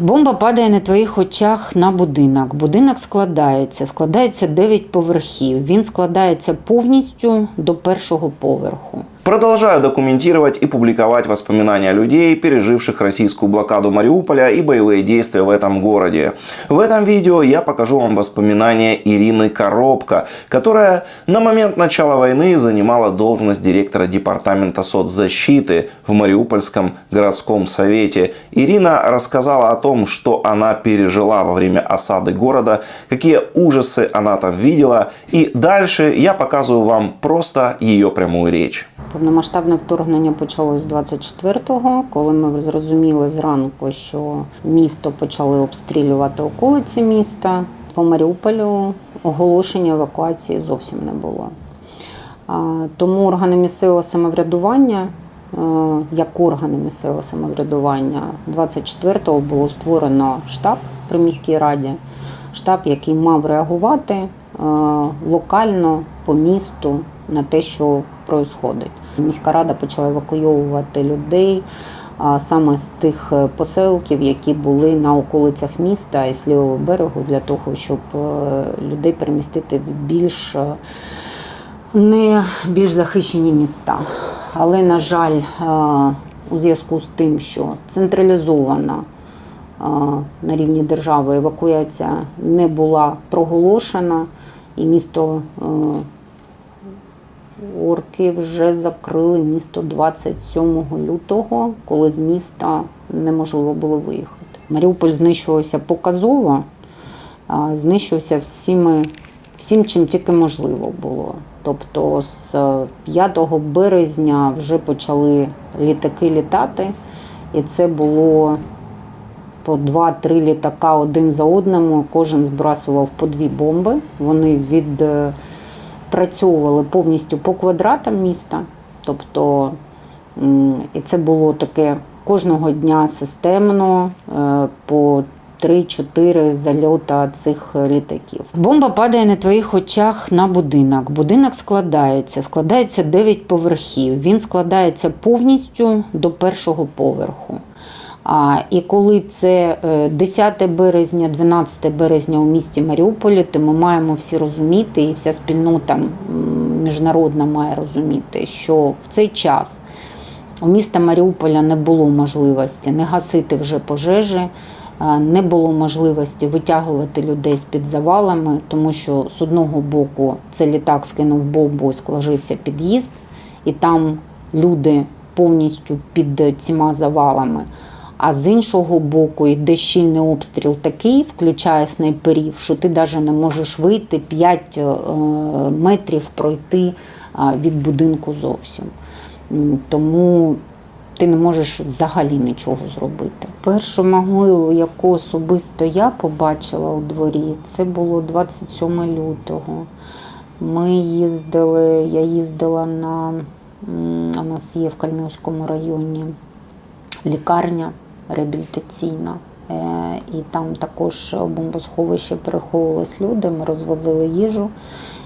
Бомба падає на твоїх очах на будинок. Будинок складається, складається 9 поверхів. Він складається повністю до першого поверху. Продолжаю документировать и публиковать воспоминания людей, переживших российскую блокаду Мариуполя и боевые действия в этом городе. В этом видео я покажу вам воспоминания Ирины Коробко, которая на момент начала войны занимала должность директора департамента соцзащиты в Мариупольском городском совете. Ирина рассказала о том, что она пережила во время осады города, какие ужасы она там видела. И дальше я показываю вам просто ее прямую речь. Повномасштабне вторгнення почалось 24-го, коли ми зрозуміли зранку, що місто почали обстрілювати околиці міста. По Маріуполю оголошення евакуації зовсім не було. Тому органи місцевого самоврядування, е, як органи місцевого самоврядування, 24-го було створено штаб при міській раді, штаб, який мав реагувати е, локально по місту на те, що відбувається. Міська рада почала евакуйовувати людей саме з тих е, поселків, які були на околицях міста і з берегу, для того, щоб е, людей перемістити в більш е, не більш захищені міста. Але, на жаль, у зв'язку з тим, що централізована на рівні держави евакуація не була проголошена, і місто орки вже закрили місто 27 лютого, коли з міста неможливо було виїхати. Маріуполь знищувався показово, знищувався всіми, всім, чим тільки можливо було. Тобто з 5 березня вже почали літаки літати, і це було по два-три літака один за одним. Кожен збрасував по дві бомби. Вони відпрацьовували повністю по квадратам міста. Тобто, і це було таке кожного дня системно е, по 3-4 зальота цих літаків. Бомба падає на твоїх очах на будинок. Будинок складається, складається 9 поверхів. Він складається повністю до першого поверху. І коли це е, 10 березня, 12 березня у місті Маріуполі, то ми маємо всі розуміти, і вся спільнота міжнародна має розуміти, що в цей час у міста Маріуполя не було можливості не гасити вже пожежі, не було можливості витягувати людей з-під завалами, тому що з одного боку це літак скинув бомбу, скложився під'їзд, і там люди повністю під цими завалами. А з іншого боку, йде щільний обстріл такий, включає снайперів, що ти навіть не можеш вийти 5 метрів пройти а, від будинку зовсім. Тому ти не можеш взагалі нічого зробити. Першу могилу, яку особисто я побачила у дворі, це було 27 лютого. Ми їздили, я їздила на у нас є в Кальмівському районі лікарня реабілітаційна. Е, І там також в бомбосховище переховувались люди, ми розвозили їжу.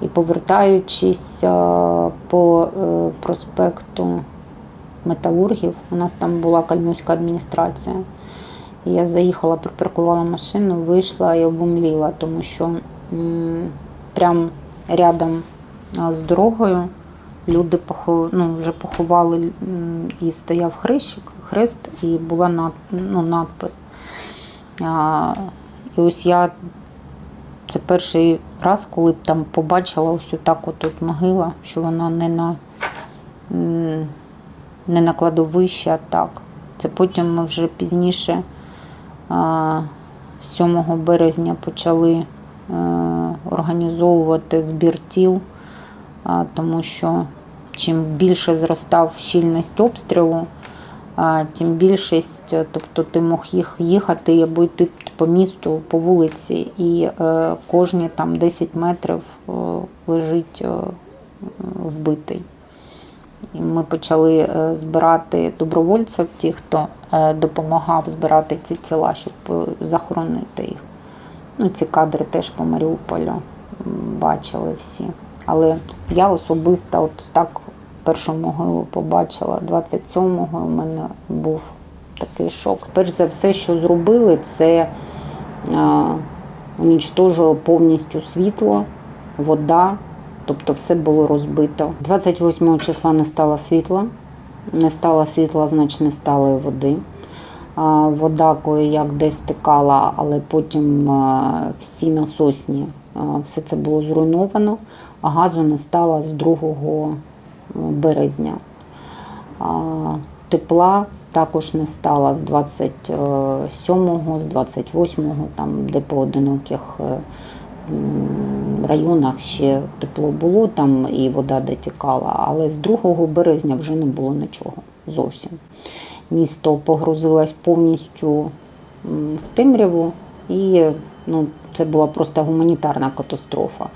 І повертаючись е, по е, проспекту металургів, у нас там була кальмівська адміністрація. Я заїхала, припаркувала машину, вийшла і обумліла, тому що м, прям рядом з дорогою люди ну, вже поховали і стояв хрещик, хрест, і була над, ну, надпис. А, і ось я це перший раз, коли б там побачила ось так отут могила, що вона не на, не на кладовищі, а так. Це потім ми вже пізніше, 7 березня, почали е, організовувати збір тіл, тому що чим більше зростав щільність обстрілу, тим більшість, е, тобто ти мог їх їхати або йти по місту, по вулиці, і е, кожні там 10 метрів е, лежить вбитий. І ми почали збирати добровольців, ті, хто допомагав збирати ці тіла, щоб захоронити їх. Ну, ці кадри теж по Маріуполю бачили всі. Але я особисто от так першу могилу побачила 27-го. У мене був такий шок. Перш за все, що зробили, це а, унічтожило повністю світло, вода, тобто все було розбито. 28 числа не стало світла, не стало світла, значить не стало і води. Вода як десь стикала, але потім а, всі насосні, все це було зруйновано, а газу не стало з 2 березня. Тепла також не стало з 27-го, з 28-го, там, де по одиноких е, районах ще тепло було, там і вода дотікала, але з 2 березня вже не було нічого зовсім. Місто погрузилось повністю в темряву і ну, це була просто гуманітарна катастрофа.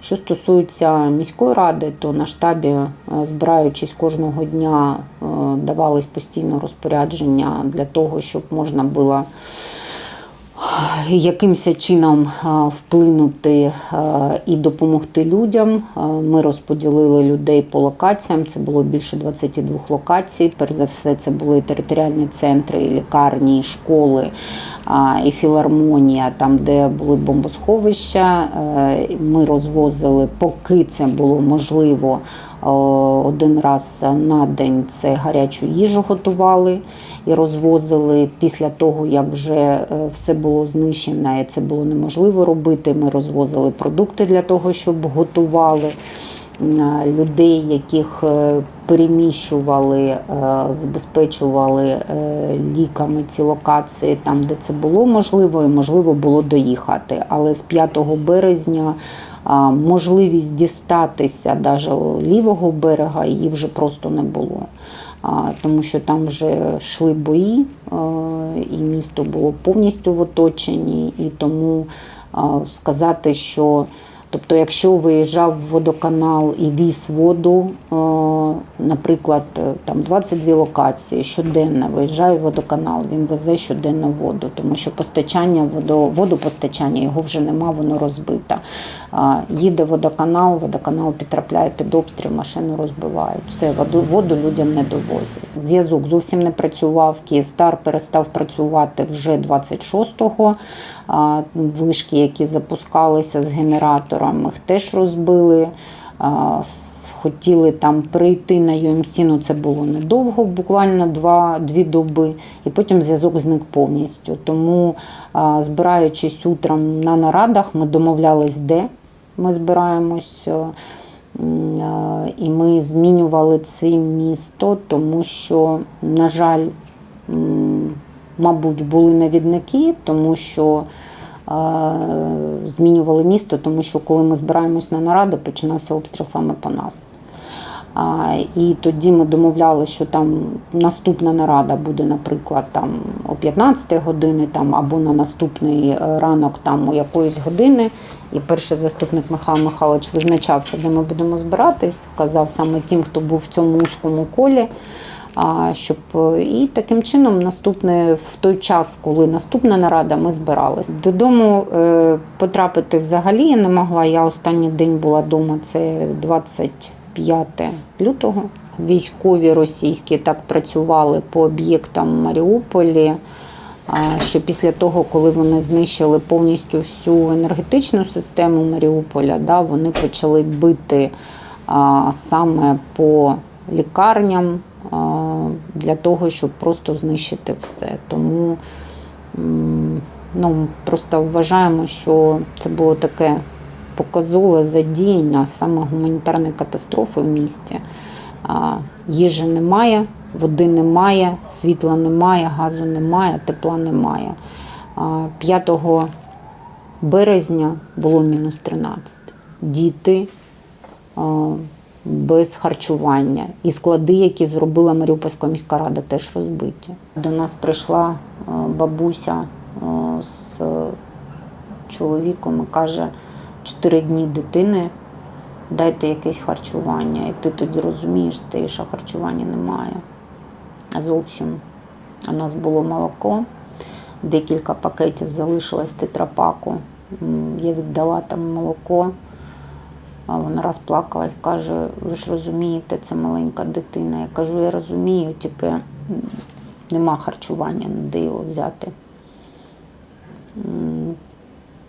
Що стосується міської ради, то на штабі, е, збираючись кожного дня, е, давались постійно розпорядження для того, щоб можна було якимось чином вплинути і допомогти людям. Ми розподілили людей по локаціям. Це було більше 22 локацій. Перш за все, це були територіальні центри, лікарні, школи, і філармонія, там, де були бомбосховища. Е, Ми розвозили, поки це було можливо. Один раз на день це гарячу їжу готували і розвозили. Після того, як вже е, все було знищено, і це було неможливо робити. Ми розвозили продукти для того, щоб готували. Людей, яких е, переміщували, е, забезпечували е, ліками ці локації, там, де це було можливо, і можливо було доїхати. Але з 5 березня можливість дістатися навіть лівого берега її вже просто не було. Тому що там вже йшли бої, і місто було повністю в оточенні, і тому сказати, що Тобто, якщо виїжджав водоканал і віз воду, е, наприклад, е, там 22 локації щоденно виїжджає водоканал, він везе щоденно воду, тому що постачання водо, водопостачання його вже нема, воно розбите. Їде водоканал, водоканал підтрапляє під обстріл, машину розбивають. Все, воду, воду людям не довозять. Зв'язок зовсім не працював. Київстар перестав працювати вже 26-го. Вишки, які запускалися з генератором, їх теж розбили. Хотіли там прийти на UMC, ну це було недовго, буквально два, дві доби, і потім зв'язок зник повністю. Тому, збираючись утром на нарадах, ми домовлялись, де ми збираємось. І ми змінювали це місто, тому що, на жаль, мабуть, були навідники, тому що е, змінювали місто, тому що коли ми збираємось на наради, починався обстріл саме по нас. А, і тоді ми домовлялися, що там наступна нарада буде, наприклад, там о 15 години там, або на наступний е, ранок там, у якоїсь години. І перший заступник Михайло Михайлович визначався, де ми будемо збиратись, вказав саме тим, хто був в цьому узькому колі. Щоб е, і таким чином наступне в той час, коли наступна нарада, ми збирались. Додому е, потрапити взагалі я не могла. Я останній день була вдома, це 25 лютого. Військові російські так працювали по об'єктам Маріуполі. Що після того, коли вони знищили повністю всю енергетичну систему Маріуполя, да, вони почали бити а, саме по лікарням для того, щоб просто знищити все. Тому ну, просто вважаємо, що це було таке показове задіяння саме гуманітарної катастрофи в місті. Їжі немає, води немає, світла немає, газу немає, тепла немає. 5 березня було мінус 13. Діти без харчування. І склади, які зробила Маріупольська міська рада, теж розбиті. До нас прийшла бабуся з чоловіком і каже, чотири дні дитини, дайте якесь харчування. І ти тоді розумієш, а харчування немає. Зовсім. У нас було молоко, декілька пакетів залишилось тетрапаку. Я віддала там молоко. А вона розплакалась, каже: ви ж розумієте, це маленька дитина. Я кажу, я розумію, тільки нема харчування, де його взяти.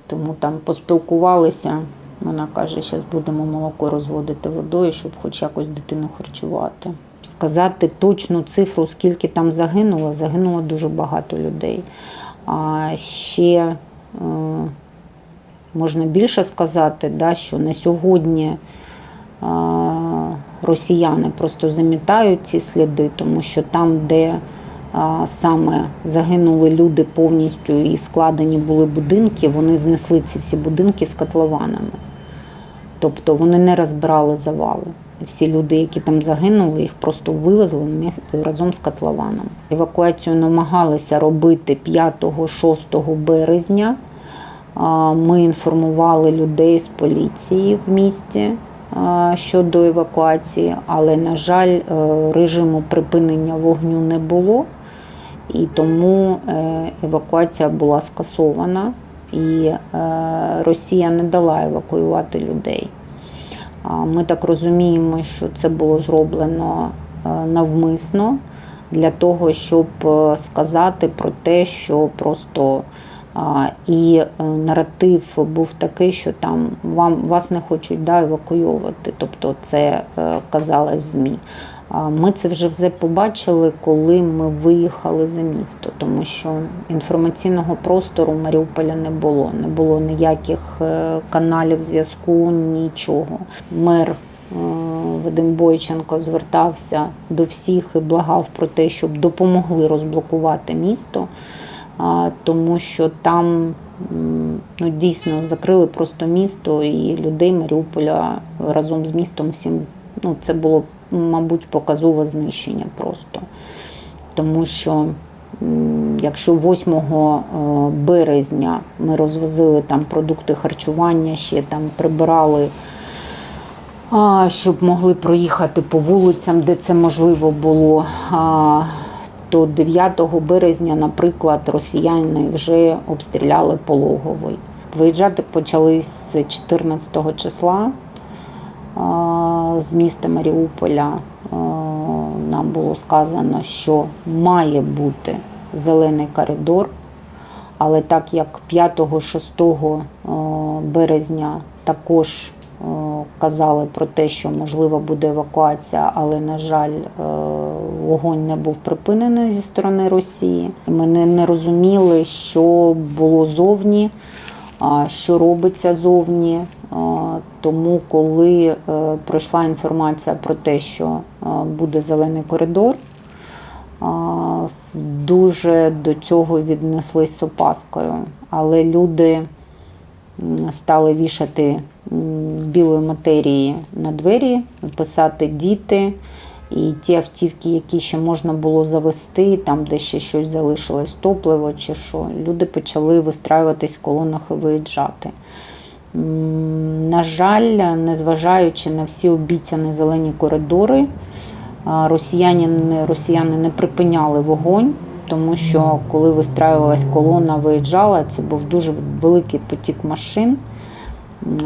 Тому там поспілкувалися. Вона каже, зараз будемо молоко розводити водою, щоб хоч якось дитину харчувати. Сказати точну цифру, скільки там загинуло, загинуло дуже багато людей. А ще е, можна більше сказати, да, що на сьогодні е, росіяни просто замітають ці сліди, тому що там, де е, саме загинули люди повністю і складені були будинки, вони знесли ці всі будинки з котлованами. Тобто вони не розбирали завали. Всі люди, які там загинули, їх просто вивезли разом з котлованом. Евакуацію намагалися робити 5-6 березня. Ми інформували людей з поліції в місті щодо евакуації, але, на жаль, е, режиму припинення вогню не було, і тому е, евакуація була скасована, і е, Росія не дала евакуювати людей. Ми так розуміємо, що це було зроблено навмисно для того, щоб сказати про те, що просто і е, наратив був такий, що там вам вас не хочуть да, евакуйовувати. Тобто це е, казалось ЗМІ. Ми це вже все побачили, коли ми виїхали за місто, тому що інформаційного простору Маріуполя не було. Не було ніяких е, каналів зв'язку, нічого. Мер Вадим Бойченко звертався до всіх і благав про те, щоб допомогли розблокувати місто, тому що там ну, дійсно закрили просто місто і людей Маріуполя разом з містом всім. Ну, це було, мабуть, показове знищення просто. Тому що якщо 8 е, березня ми розвозили там продукти харчування, ще там прибирали щоб могли проїхати по вулицям, де це можливо було. А, то 9 березня, наприклад, росіяни вже обстріляли пологовий. Виїжджати почали з 14 числа з міста Маріуполя. Нам було сказано, що має бути зелений коридор. Але так як 5-6 березня також е, казали про те, що можливо буде евакуація, але, на жаль, е, вогонь не був припинений зі сторони Росії. Ми не, розуміли, що було зовні, що робиться зовні. Тому, коли е, пройшла інформація про те, що е, буде зелений коридор, дуже до цього віднеслись з опаскою. Але люди стали вішати білої матерії на двері, писати діти. І ті автівки, які ще можна було завести, там, де ще щось залишилось, топливо чи що, люди почали вистраюватись в колонах і виїжджати. На жаль, незважаючи на всі обіцяні зелені коридори, росіяни, росіяни не припиняли вогонь, тому що коли вистраювалась колона, виїжджала, це був дуже великий потік машин.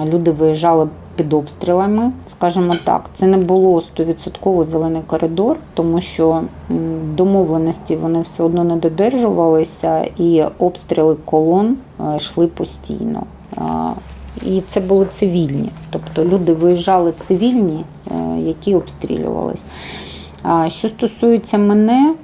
Люди виїжджали під обстрілами, скажімо так. Це не було 100% зелений коридор, тому що домовленості вони все одно не додержувалися, і обстріли колон е, йшли постійно. І це були цивільні, тобто люди виїжджали цивільні, е, які обстрілювались. Що стосується мене,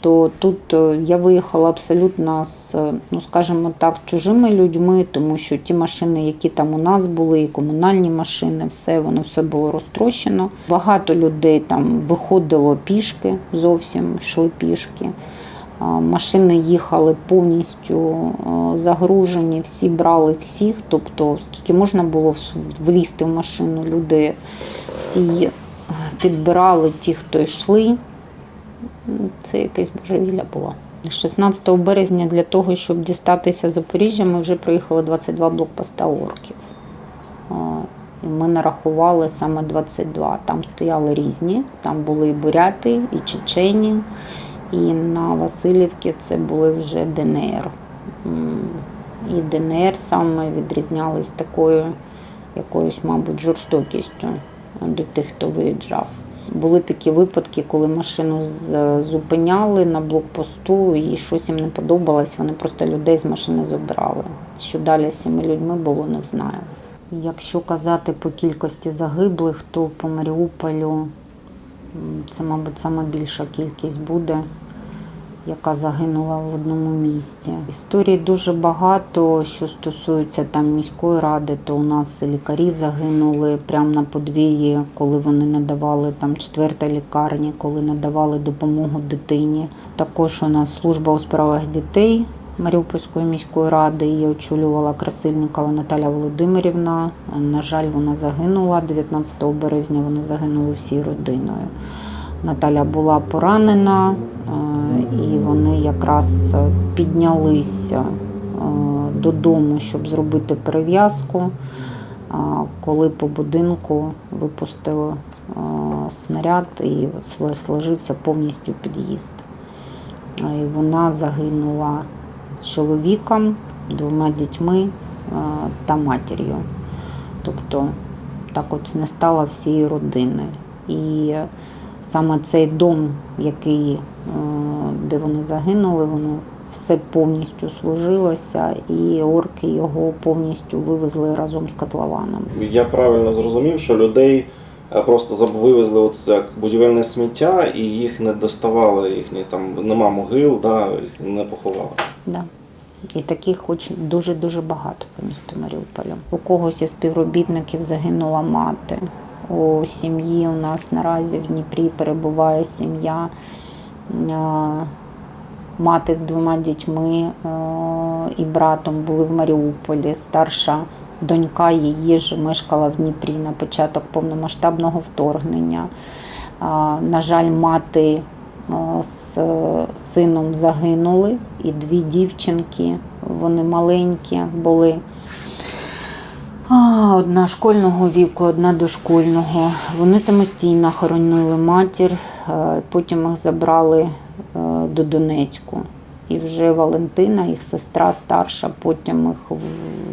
то тут е, я виїхала абсолютно з, е, ну скажімо так, чужими людьми, тому що ті машини, які там у нас були, і комунальні машини, все воно все було розтрощено. Багато людей там виходило пішки, зовсім йшли пішки. Машини їхали повністю е, загружені, всі брали всіх. Тобто, скільки можна було влізти в машину, люди всі підбирали ті, хто йшли. Це якесь божевілля було. 16 березня для того, щоб дістатися Запоріжжя, ми вже проїхали 22 блокпоста орків. І Ми нарахували саме 22. Там стояли різні, там були і буряти, і чечені, і на Васильівці це були вже ДНР. І ДНР саме відрізнялись такою якоюсь, мабуть, жорстокістю до тих, хто виїжджав. Були такі випадки, коли машину зупиняли на блокпосту і щось їм не подобалось, вони просто людей з машини забирали. Що далі з цими людьми було, не знаю. Якщо казати по кількості загиблих, то по Маріуполю це, мабуть, найбільша більша кількість буде, яка загинула в одному місці. Історій дуже багато, що стосується там міської ради, то у нас лікарі загинули прямо на подвір'ї, коли вони надавали там четверта лікарні, коли надавали допомогу дитині. Також у нас служба у справах дітей. Маріупольської міської ради її очолювала Красильникова Наталя Володимирівна. На жаль, вона загинула 19 березня. Вони загинули всі родиною. Наталя була поранена, е, і вони якраз е, піднялися е, додому, щоб зробити перев'язку, коли по будинку випустили е, снаряд і сл- сложився повністю під'їзд. І вона загинула з чоловіком, двома дітьми та матір'ю. Тобто так от не стало всієї родини. І саме цей дом, який, е, де вони загинули, воно все повністю служилося, і орки його повністю вивезли разом з котлованом. Я правильно зрозумів, що людей е, просто вивезли от це як будівельне сміття і їх не доставали, їхні там нема могил, да, їх не поховали. Да. І таких хоч дуже-дуже багато по місту Маріуполя. У когось із співробітників загинула мати. У сім'ї у нас наразі в Дніпрі перебуває сім'я. Е, Мати з двома дітьми е, і братом були в Маріуполі. Старша донька її ж мешкала в Дніпрі на початок повномасштабного вторгнення. На жаль, мати е, з сином загинули, і дві дівчинки, вони маленькі були. А, Одна школьного віку, одна дошкольного. Вони самостійно хоронили матір, е, потім їх забрали е, до Донецьку. І вже Валентина, їх сестра старша, потім їх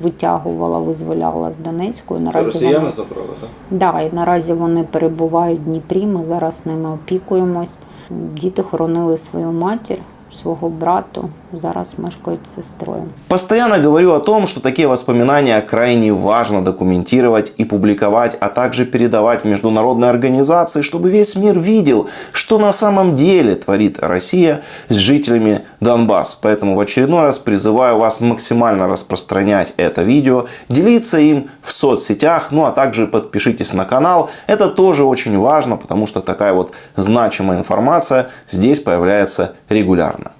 витягувала, визволяла з Донецьку. І Це росіяни вони... забрали, так? Да, і наразі вони перебувають в Дніпрі. Ми зараз ними опікуємось. Діти хоронили свою матір, свого брату. Зараз мешкають з сестрою. Постоянно говорю о том, что такие воспоминания крайне важно документировать и публиковать, а также передавать в международные организации, чтобы весь мир видел, что на самом деле творит Россия с жителями Донбасс. Поэтому в очередной раз призываю вас максимально распространять это видео, делиться им в соцсетях, ну а также подпишитесь на канал. Это тоже очень важно, потому что такая вот значимая информация здесь появляется регулярно.